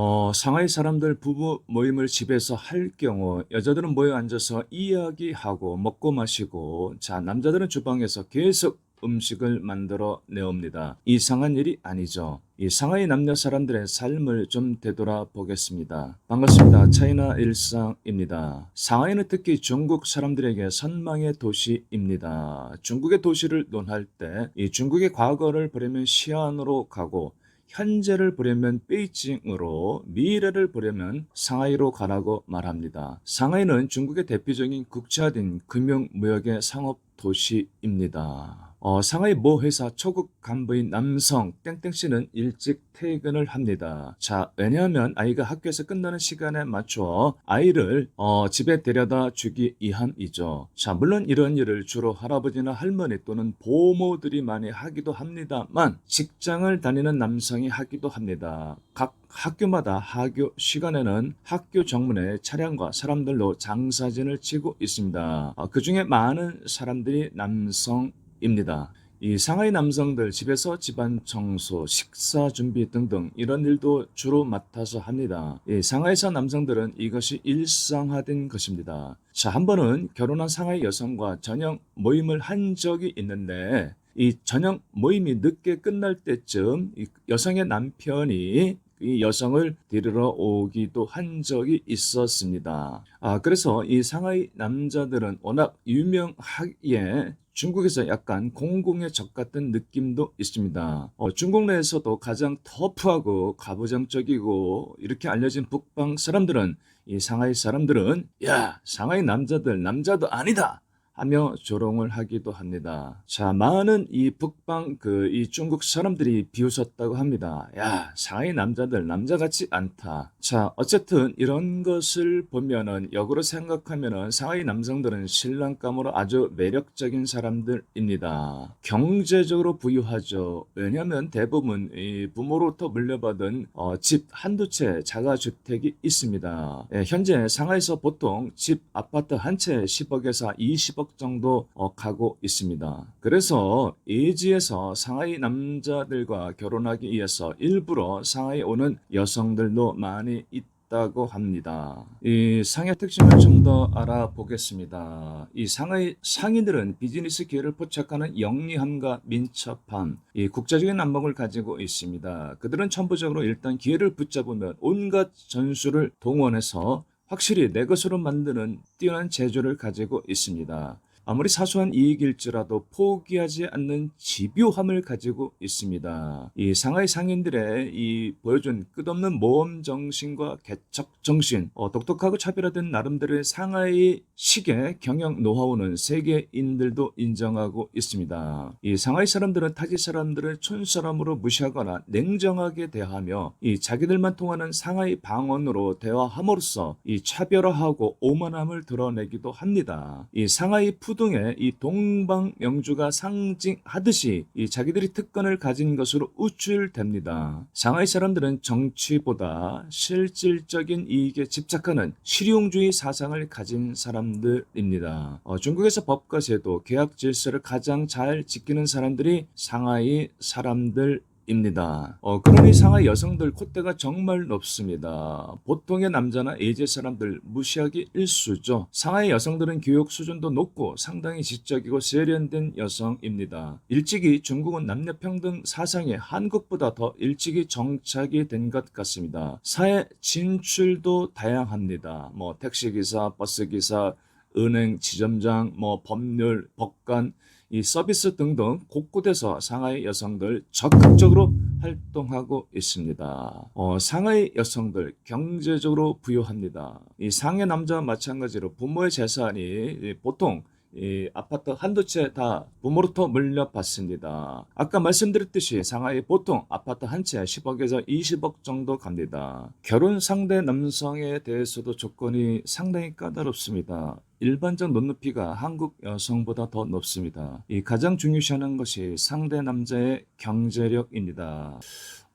어, 상하이 사람들 부부 모임을 집에서 할 경우 여자들은 모여 앉아서 이야기하고 먹고 마시고 자 남자들은 주방에서 계속 음식을 만들어 내옵니다. 이상한 일이 아니죠. 이 상하이 남녀 사람들의 삶을 좀 되돌아 보겠습니다. 반갑습니다. 차이나 일상입니다. 상하이는 특히 중국 사람들에게 선망의 도시입니다. 중국의 도시를 논할 때 이 중국의 과거를 보려면 시안으로 가고 현재를 보려면 베이징으로 미래를 보려면 상하이로 가라고 말합니다. 상하이는 중국의 대표적인 국제화된 금융 무역의 상업 도시입니다. 어, 상하이 모 회사 초급 간부인 남성 땡땡 씨는 일찍 퇴근을 합니다. 자, 왜냐하면 아이가 학교에서 끝나는 시간에 맞춰 아이를 어, 집에 데려다 주기 위함이죠. 자, 물론 이런 일을 주로 할아버지나 할머니 또는 보모들이 많이 하기도 합니다만 직장을 다니는 남성이 하기도 합니다. 각 학교마다 하교 시간에는 학교 정문에 차량과 사람들로 장사진을 치고 있습니다. 어, 그 중에 많은 사람들이 남성 입니다. 이 상하이 남성들 집에서 집안 청소, 식사 준비 등등 이런 일도 주로 맡아서 합니다. 이 상하이사 남성들은 이것이 일상화된 것입니다. 자, 한 번은 결혼한 상하이 여성과 저녁 모임을 한 적이 있는데 이 저녁 모임이 늦게 끝날 때쯤 이 여성의 남편이 이 여성을 데리러 오기도 한 적이 있었습니다. 아, 그래서 이 상하이 남자들은 워낙 유명하기에 중국에서 약간 공공의 적 같은 느낌도 있습니다. 어, 중국 내에서도 가장 터프하고 가부장적이고 이렇게 알려진 북방 사람들은 이 상하이 사람들은 야 상하이 남자들 남자도 아니다 하며 조롱을 하기도 합니다. 자, 많은 이 북방 그 이 중국 사람들이 비웃었다고 합니다. 야, 상하이 남자들 남자 같지 않다. 자, 어쨌든 이런 것을 보면은 역으로 생각하면은 상하이 남성들은 신랑감으로 아주 매력적인 사람들입니다. 경제적으로 부유하죠. 왜냐하면 대부분 이 부모로부터 물려받은 어, 집 한두 채 자가주택이 있습니다. 예, 현재 상하이에서 보통 집 아파트 한 채 10억에서 20억 정도 어, 가고 있습니다. 그래서 이지에서 상하이 남자들과 결혼하기 위해서 일부러 상하이 오는 여성들도 많이 있다고 합니다. 이 상해 특징을 좀 더 알아보겠습니다. 이 상하이 상인들은 비즈니스 기회를 포착하는 영리함과 민첩함, 이 국제적인 남봉을 가지고 있습니다. 그들은 천부적으로 일단 기회를 붙잡으면 온갖 전술을 동원해서 확실히 내 것으로 만드는 뛰어난 재주를 가지고 있습니다. 아무리 사소한 이익일지라도 포기하지 않는 집요함을 가지고 있습니다. 이 상하이 상인들의 이 보여준 끝없는 모험 정신과 개척 정신, 어, 독특하고 차별화된 나름대로의 상하이 식의 경영 노하우는 세계인들도 인정하고 있습니다. 이 상하이 사람들은 타지 사람들을 촌사람으로 무시하거나 냉정하게 대하며 이 자기들만 통하는 상하이 방언으로 대화함으로써 이 차별화하고 오만함을 드러내기도 합니다. 이 상하이 푸 후등에 이 동방명주가 상징하듯이 이 자기들이 특권을 가진 것으로 우쭐댑니다. 상하이 사람들은 정치보다 실질적인 이익에 집착하는 실용주의 사상을 가진 사람들입니다. 어, 중국에서 법과 제도, 계약 질서를 가장 잘 지키는 사람들이 상하이 사람들 입니다. 어, 그러니 상하이 여성들 콧대가 정말 높습니다. 보통의 남자나 예제 사람들 무시하기 일수죠. 상하이 여성들은 교육 수준도 높고 상당히 지적이고 세련된 여성입니다. 일찍이 중국은 남녀평등 사상에 한국보다 더 일찍이 정착이 된 것 같습니다. 사회 진출도 다양합니다. 뭐 택시기사, 버스기사, 은행, 지점장, 뭐 법률, 법관, 이 서비스 등등 곳곳에서 상하이 여성들 적극적으로 활동하고 있습니다. 어, 상하이 여성들 경제적으로 부유합니다. 이 상해 남자와 마찬가지로 부모의 재산이 보통 이 아파트 한두 채 다 부모로부터 물려받습니다. 아까 말씀드렸듯이 상하이 보통 아파트 한 채 10억에서 20억 정도 갑니다. 결혼 상대 남성에 대해서도 조건이 상당히 까다롭습니다. 일반적 눈높이가 한국 여성보다 더 높습니다. 이 가장 중요시하는 것이 상대 남자의 경제력입니다.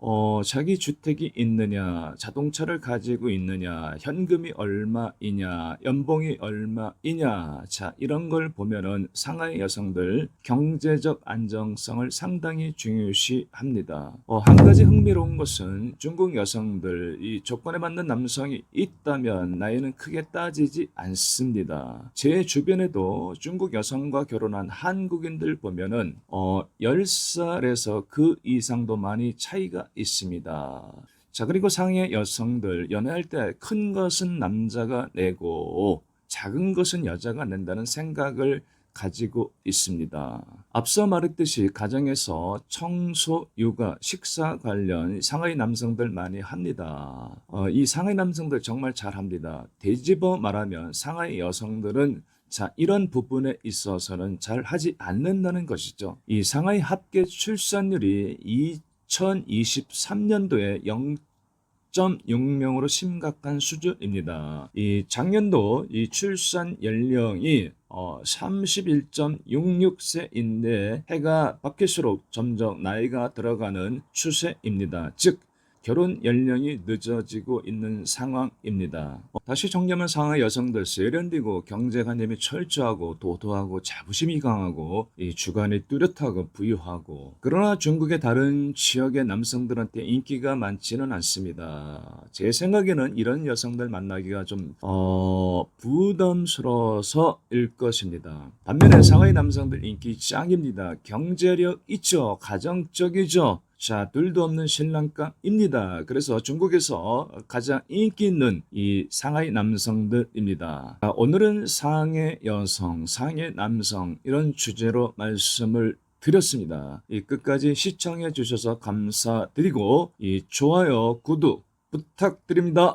어, 자기 주택이 있느냐, 자동차를 가지고 있느냐, 현금이 얼마이냐, 연봉이 얼마이냐. 자, 이런 걸 보면은 상하이 여성들 경제적 안정성을 상당히 중요시합니다. 어, 한 가지 흥미로운 것은 중국 여성들 이 조건에 맞는 남성이 있다면 나이는 크게 따지지 않습니다. 제 주변에도 중국 여성과 결혼한 한국인들 보면은 어, 10살에서 그 이상도 많이 차이가 있습니다. 자, 그리고 상해 여성들 연애할 때 큰 것은 남자가 내고 작은 것은 여자가 낸다는 생각을 가지고 있습니다. 앞서 말했듯이 가정에서 청소, 육아, 식사 관련 상하이 남성들 많이 합니다. 어, 이 상하이 남성들 정말 잘합니다. 되짚어 말하면 상하이 여성들은 자, 이런 부분에 있어서는 잘 하지 않는다는 것이죠. 이 상하이 합계 출산율이 2023년도에 0.6명으로 심각한 수준입니다. 이 작년도 이 출산 연령이 어, 31.66세인데 해가 바뀔수록 점점 나이가 들어가는 추세입니다. 즉 결혼 연령이 늦어지고 있는 상황입니다. 어, 다시 정리하면 상하 여성들 세련되고 경제관념이 철저하고 도도하고 자부심이 강하고 이 주관이 뚜렷하고 부유하고 그러나 중국의 다른 지역의 남성들한테 인기가 많지는 않습니다. 제 생각에는 이런 여성들 만나기가 좀 어, 부담스러워서일 것입니다. 반면에 상하이 남성들 인기 짱입니다. 경제력 있죠. 가정적이죠. 자, 둘도 없는 신랑감입니다. 그래서 중국에서 가장 인기 있는 이 상하이 남성들입니다. 아, 오늘은 상해 여성, 상해 남성 이런 주제로 말씀을 드렸습니다. 이 끝까지 시청해 주셔서 감사드리고 이 좋아요, 구독 부탁드립니다.